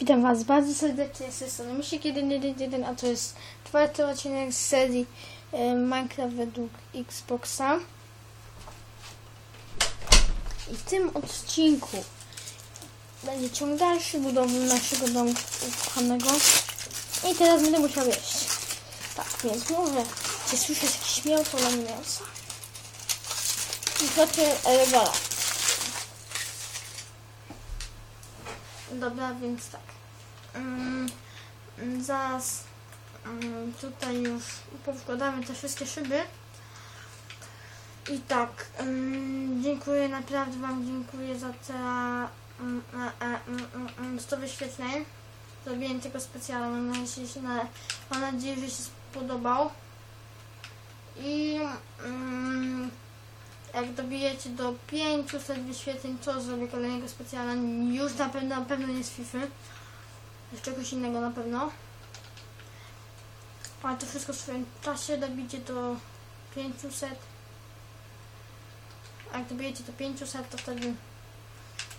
Witam Was bardzo serdecznie z tej strony Misiek 111, a to jest czwarty odcinek z serii e, Minecraft według Xboxa. I w tym odcinku będzie ciąg dalszy budowy naszego domu ukochanego. I teraz będę musiał jeść. Tak, więc może czy słyszę jakiś mięso na mięsa. I trochę regola. Dobra, więc tak. Mm, zaraz mm, tutaj już powkładamy te wszystkie szyby. I tak, mm, dziękuję, naprawdę Wam dziękuję za te mm, 100 wyświetleń. Zrobiłem tego specjalnie, mam nadzieję, na, mam nadzieję, że się spodobał. I jak dobijecie do 500 wyświetleń, to zrobię kolejnego specjala. Już na pewno, na pewno nie z FIFA. Z czegoś innego na pewno. Ale to wszystko w swoim czasie dobicie do 500. A jak dobijecie do 500, to wtedy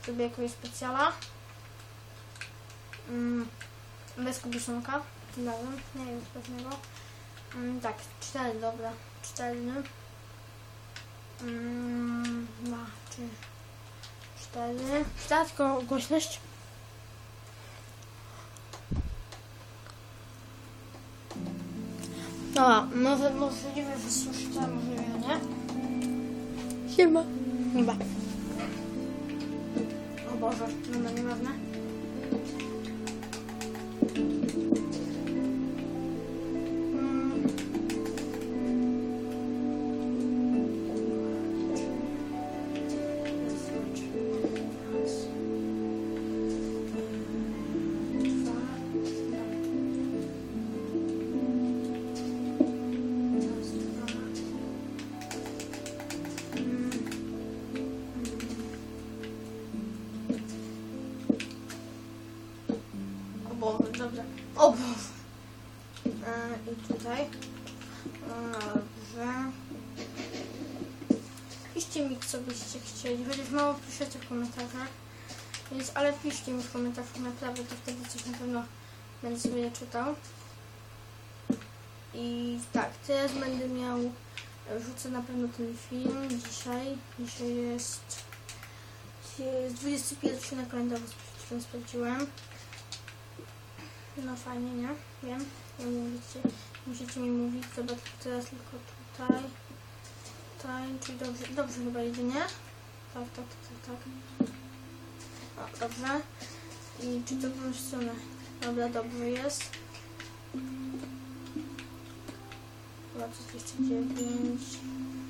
zrobię jakiegoś specjala. Mm, bez kubiszonka. Nie wiem, pewnego. Mm, tak, 4, dobra. 4. Mm, dwa, trzy, cztery. Tak, tylko głośność. Dobra, może możliwe, że słyszycie, a możliwe, nie? Siema. Chyba. O Boże, no nieważne. Mm. Boże, dobrze. O Boże. E, I tutaj. Dobrze. Piszcie mi, co byście chcieli, chociaż mało piszecie w komentarzach. Więc, ale piszcie mi w komentarzach naprawdę, to wtedy coś na pewno będę sobie czytał. I tak, teraz będę miał, wrzucę na pewno ten film dzisiaj. Dzisiaj jest, jest 21 na kalendarzu, sprawdziłem, sprawdziłem. No fajnie, nie? Wiem, nie mówicie, musicie mi mówić, zobacz teraz tylko tutaj. Tutaj, czyli dobrze, dobrze chyba jedzie, nie? Tak, tak, tak, tak. O, dobrze. I czy to w stronę? Dobra, dobrze jest. Chyba to jest jeszcze 9.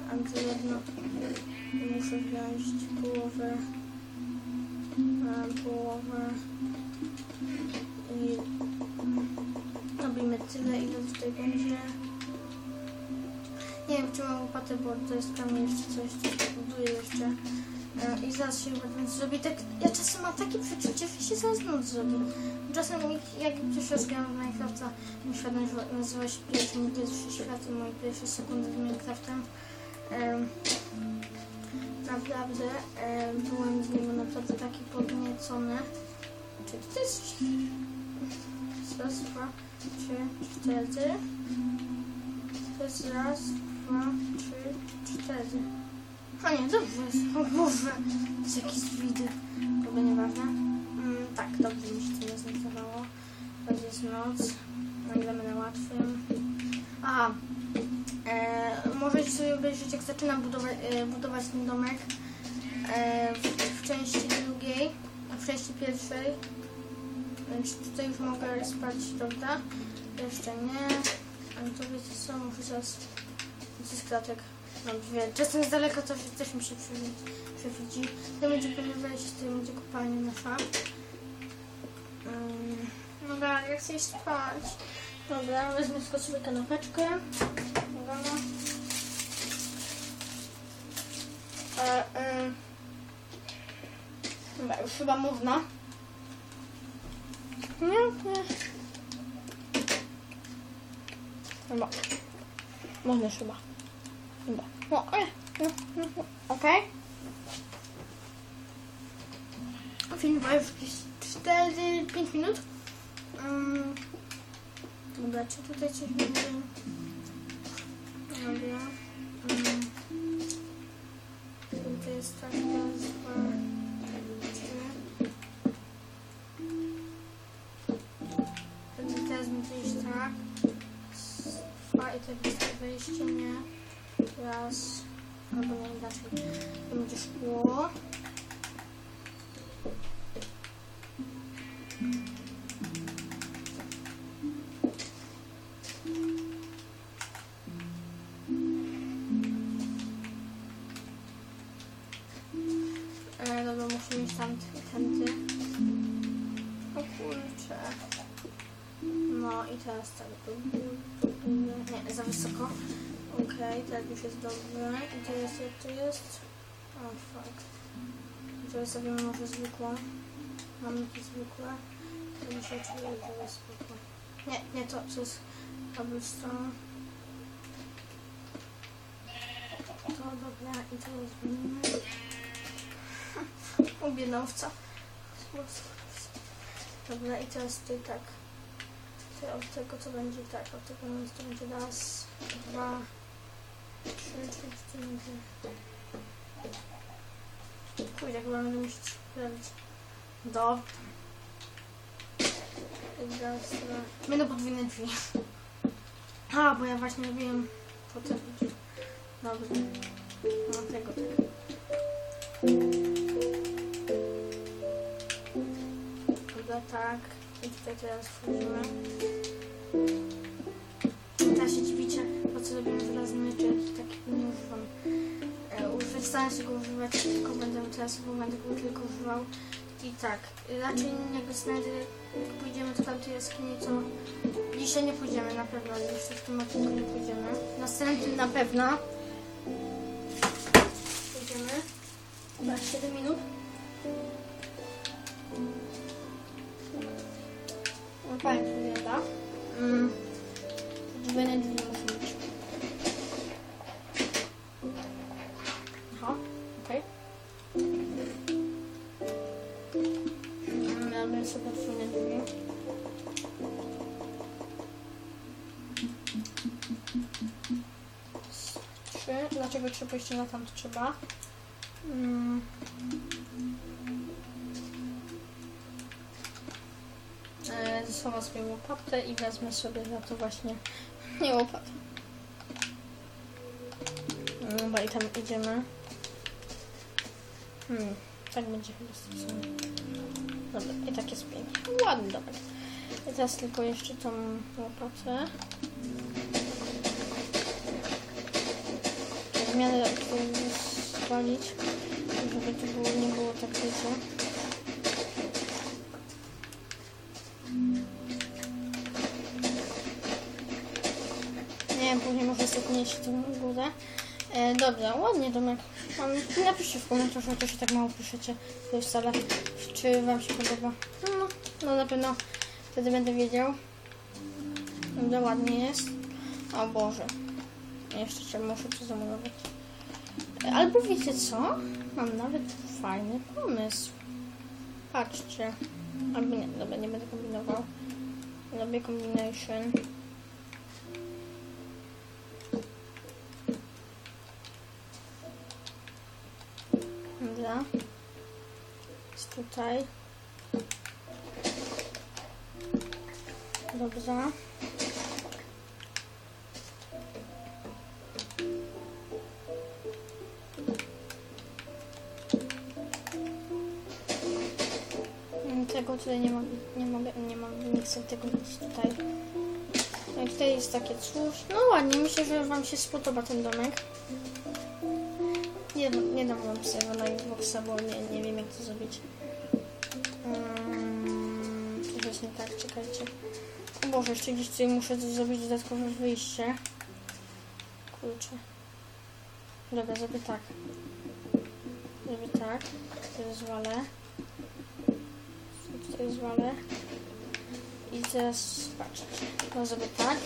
A to jedno. Muszę wziąć połowę. Połowę. I tyle, ile tutaj będzie. Nie wiem, czy mam łopatę, bo to jest kamień jeszcze coś, coś buduję jeszcze. E, I zaraz się chyba więc zrobi tak. Ja czasem mam takie przeczucie, że się zaraz noc zrobi. Czasem jak pierwszy raz grałem w Minecrafta, świat nazywa- się pierwszy, mój pierwszy świat i moje pierwsze sekundy z Minecraftem. Em, naprawdę e, byłem z niego naprawdę taki podniecony. Czy to jest raz, dwa, trzy, cztery. To jest raz, dwa, trzy, cztery. O nie, dobrze jest. O Boże, to jest jakiś widy. Chyba nieważne. Mm, tak, dobrze mi się to nie znotowało. Będzie jest noc. Nagramy na łatwym. A, e, możecie sobie obejrzeć, jak zaczynam budować, e, budować ten domek e, w, w części drugiej, a w części pierwszej. Więc tutaj już mogę spać, dobra? Jeszcze nie. Ale to wiecie co, muszę zaraz... Jest kratek. Mam dwie. Czasem z daleka to się- też mi się przewi- przewidzi. To będzie pewnie wejście, to będzie kopalnia nasza. Um, dobra, ja chcę spać. Dobra, wezmę tylko sobie kanapeczkę. Dobra. no. E, dobra, już chyba można. Nie, nie. Chyba. Można już chyba. Chyba. No, e, no, no, no. Okej. Film ma już jakieś 4-5 minut. Mm. Dobra, czy tutaj coś będzie? Dobra. Dwa i to jest wejście, nie. Raz. Albo nie inaczej. To będzie szkło. E, dobra, muszę mieć tam tędy. O kurczę. No i teraz tak. Nie, za wysoko. Okej, tak już jest dobrze. To jest, jak to jest? O, fuck. I to sobie może zwykłe. Mamy to zwykłe. To mi się czuje, że jest zwykłe. Nie, nie to, to jest cobblestone. To dobra, i to. Ubiedna owca. Dobra, i teraz ty tak. Od tego to będzie tak, od tego momentu będzie raz, dwa, trzy, cztery, pięć. Kurde, chyba będę musieć sprawdzić. Do. Raz, dwa. Będą podwójne drzwi. A, bo ja właśnie robiłem potem. Dobra. No tego tak. Dobra, tak. I tutaj teraz wchodzimy. Teraz się dziwicie, po co robię żelazny miecz, takich nie używam. E, się go używać, tylko będę teraz będę go tylko używał. I tak, raczej jakby znajdę, jak pójdziemy do tamtej jaskini, to dzisiaj nie pójdziemy na pewno, ale jeszcze w tym odcinku nie pójdziemy. Następnym na pewno. Pójdziemy. Chyba 7 minut. No fajnie wygląda. Mm. Być. Aha, okej. Okay. Mamy sobie podwójne drzwi. Trzy. Dlaczego trzeba jeszcze na tamto trzeba? Mm. E, Schowam sobie łopatę i wezmę sobie za to właśnie nie łopatę. Dobra, i tam idziemy. Hmm, tak będzie chyba stosowne. Dobra, i tak jest pięknie. Ładny, dobra. I teraz tylko jeszcze tą łopatę. W miarę spalić, żeby to było, nie było tak wiecie. Podnieść tą górę. E, dobra, ładnie domek. Mam, napiszcie w komentarzu, się tak mało piszecie w tej czy wam się podoba. No, no na pewno wtedy będę wiedział. Dobra, ładnie jest. O Boże. Jeszcze trzeba muszę to zamalować. E, Albo wiecie co? Mam nawet fajny pomysł. Patrzcie. Albo nie, dobra, nie będę kombinował. Robię combination. Tutaj. Dobrze. Mm, Tego tutaj nie mogę, nie mogę, nie mam, nie chcę tego mieć tutaj. No i tutaj jest takie coś. No ładnie, myślę, że Wam się spodoba ten domek. Nie, nie dam Wam sobie na Xboxa, bo nie, nie wiem jak to zrobić. Czekajcie. O Boże, jeszcze gdzieś tutaj muszę zrobić dodatkowe wyjście. Kurczę. Dobra, zrobię tak. Zrobię tak. To zwalę. Tutaj zwalę. I teraz patrzcie. No zrobię tak.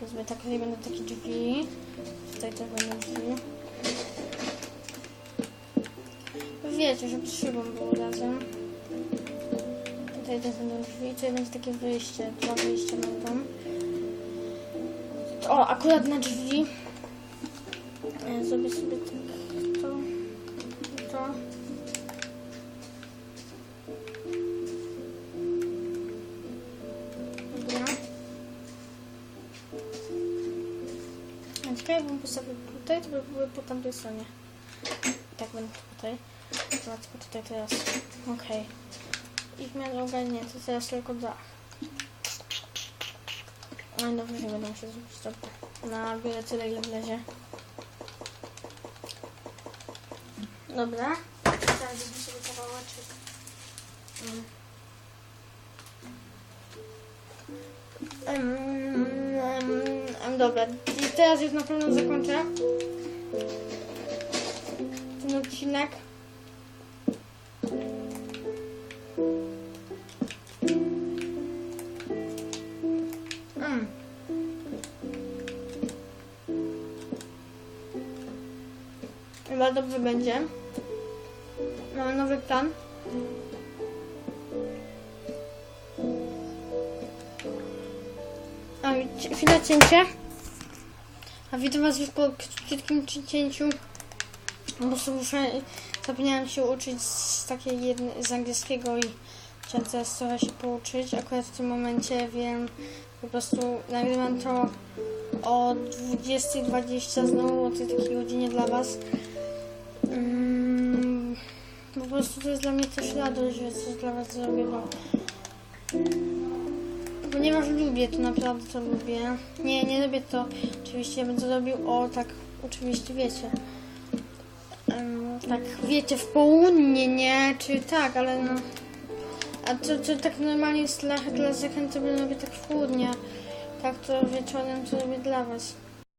Wezmę tak, tutaj będą takie drzwi. Tutaj też będą drzwi. Wiecie, żeby szybą było razem. Tutaj też będą drzwi, tutaj będzie takie wyjście, dwa wyjścia będą. O, akurat na drzwi. E, Zrobię sobie tak to, to. Dobra. A ciekawe, jakbym postawił tutaj, to by były po tamtej stronie. Tak będę tutaj. Tylko tutaj teraz. Okej. Ich miałem ogarnięte, teraz tylko dach. No i dobrze, nie będą się zrobić dobra. Na górę tyle, ile wlezie. Dobra. Teraz zrobię sobie kawałeczek. Mm. Dobra, i teraz już na pewno zakończę ten odcinek. Chyba dobrze będzie. Mamy nowy plan. A, chwila cięcie. A widzę was już po krótkim ci- cięciu. Bo muszę, zapomniałam się uczyć z takiej jednej, z angielskiego i chciałam teraz trochę się pouczyć. Akurat w tym momencie wiem, po prostu nagrywam to o 20.20 znowu o tej takiej godzinie dla was. Po prostu to jest dla mnie też radość, że coś dla was zrobię, bo ponieważ lubię to, naprawdę to lubię. Nie, nie lubię to, oczywiście będę robił o tak, oczywiście wiecie. Em, tak, wiecie, w południe, nie? Czy tak, ale no. A to, to tak normalnie jest dla, dla zachęty, bym robię tak w południe. Tak to wieczorem to robię dla was.